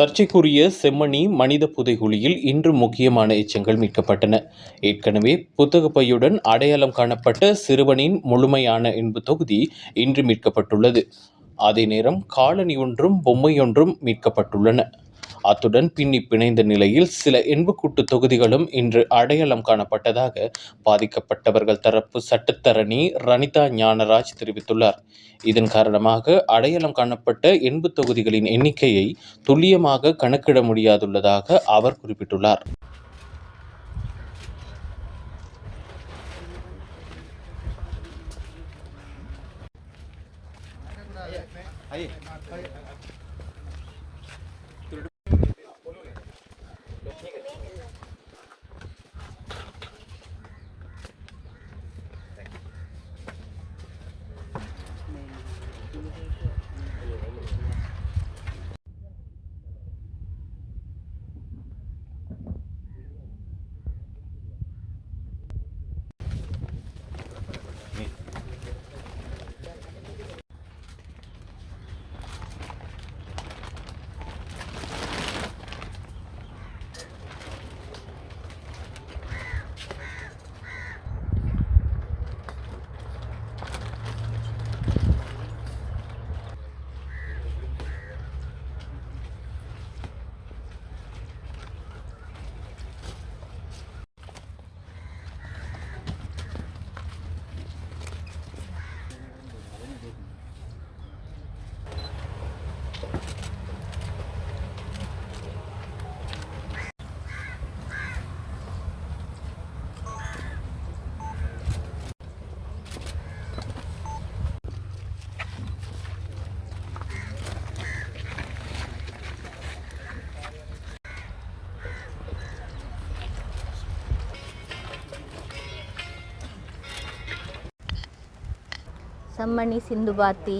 சர்ச்சைக்குரிய செம்மணி மனித புதைகுழியில் இன்று முக்கியமான எச்சங்கள் மீட்கப்பட்டன. ஏற்கனவே புத்தகப்பையுடன் அடையாளம் காணப்பட்ட சிறுவனின் முழுமையான இன்பு தொகுதி இன்று மீட்கப்பட்டுள்ளது. அதே நேரம் காலனி ஒன்றும் பொம்மையொன்றும் மீட்கப்பட்டுள்ளன. அத்துடன் பின்னி பிணைந்த நிலையில் சில எண்புக்கூட்டு தொகுதிகளும் இன்று அடையாளம் காணப்பட்டதாக பாதிக்கப்பட்டவர்கள் தரப்பு சட்டத்தரணி ரனிதா ஞானராஜ் தெரிவித்துள்ளார். இதன் காரணமாக அடையாளம் காணப்பட்ட எண்பு தொகுதிகளின் எண்ணிக்கையை துல்லியமாக கணக்கிட முடியாதுள்ளதாக அவர் குறிப்பிட்டுள்ளார். செம்மணி சிந்துபாத்தி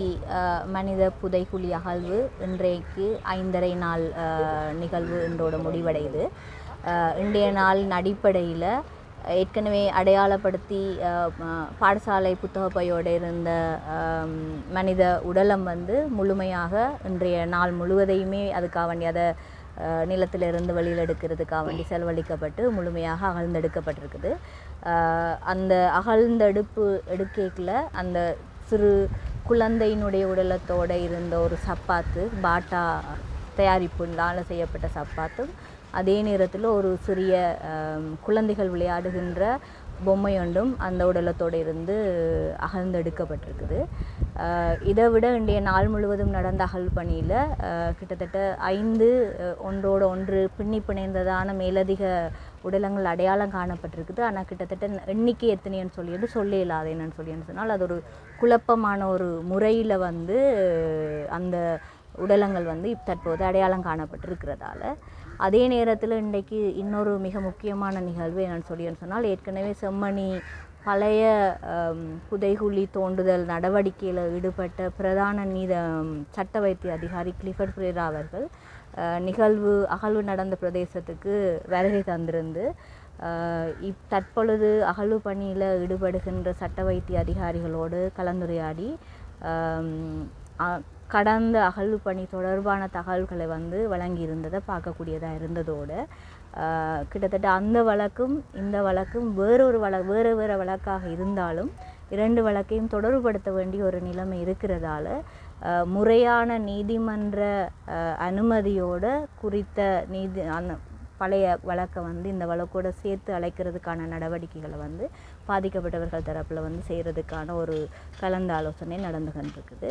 மனித புதைகுழி அகழ்வு இன்றைக்கு ஐந்தரை நாள் நிகழ்வு இன்றோட முடிவடையுது. இன்றைய நாளின் அடிப்படையில் ஏற்கனவே அடையாளப்படுத்தி பாடசாலை புத்தக பையோடு இருந்த மனித உடலம் வந்து முழுமையாக இன்றைய நாள் முழுவதையுமே அதுக்காக வேண்டி அதை நிலத்திலிருந்து வெளியில் எடுக்கிறதுக்காக வேண்டி செலவழிக்கப்பட்டு முழுமையாக அகழ்ந்தெடுக்கப்பட்டிருக்குது. அந்த அகழ்ந்தெடுப்பு எடுக்கல அந்த சிறு குழந்தையினுடைய உடலத்தோடு இருந்த ஒரு சப்பாத்து பாட்டா தயாரிப்புனால செய்யப்பட்ட சப்பாத்தும் அதே நேரத்தில் ஒரு சிறிய குழந்தைகள் விளையாடுகின்ற பொம்மை ஒன்றும் அந்த உடலத்தோடு இருந்து அகழ்ந்தெடுக்கப்பட்டிருக்குது. இதை விட இன்றைய நாள் முழுவதும் நடந்த அகல் பணியில் கிட்டத்தட்ட ஐந்து ஒன்றோடு ஒன்று பின்னி பிணைந்ததான மேலதிக உடலங்கள் அடையாளம் காணப்பட்டிருக்குது. ஆனால் கிட்டத்தட்ட எண்ணிக்கை எத்தனைன்னு சொல்லிட்டு சொல்ல இல்லாத என்னன்னு சொல்லி சொன்னால் அது ஒரு குழப்பமான ஒரு முறையில் வந்து அந்த உடலங்கள் வந்து தற்போது அடையாளம் காணப்பட்டிருக்கிறதால. அதே நேரத்தில் இன்றைக்கு இன்னொரு மிக முக்கியமான நிகழ்வு என்னென்னு சொல்லி சொன்னால் ஏற்கனவே செம்மணி பழைய புதைகுழி தோண்டுதல் நடவடிக்கையில் ஈடுபட்ட பிரதான நீத சட்ட வைத்திய அதிகாரி கிளிஃபர்ட் பிரேரா அவர்கள் நிகழ்வு அகழ்வு நடந்த பிரதேசத்துக்கு வருகை தந்திருந்து இப் தற்பொழுது அகழ்வு பணியில் ஈடுபடுகின்ற சட்ட வைத்திய அதிகாரிகளோடு கலந்துரையாடி கடந்த அகழ்வு பணி தொடர்பான தகவல்களை வந்து வழங்கியிருந்ததை பார்க்கக்கூடியதாக இருந்ததோடு கிட்டத்தட்ட அந்த வழக்கும் இந்த வழக்கும் வேறொரு வழ வேறு வேறு வழக்காக இருந்தாலும் இரண்டு வழக்கையும் தொடர்புபடுத்த வேண்டிய ஒரு நிலைமை இருக்கிறதால முறையான நீதிமன்ற அனுமதியோடு குறித்த நீதி அந்த பழைய வழக்கை வந்து இந்த வழக்கோட சேர்த்து அழைக்கிறதுக்கான நடவடிக்கைகளை வந்து பாதிக்கப்பட்டவர்கள் தரப்பில் வந்து செய்கிறதுக்கான ஒரு கலந்தாலோசனை நடந்து கொண்டிருக்குது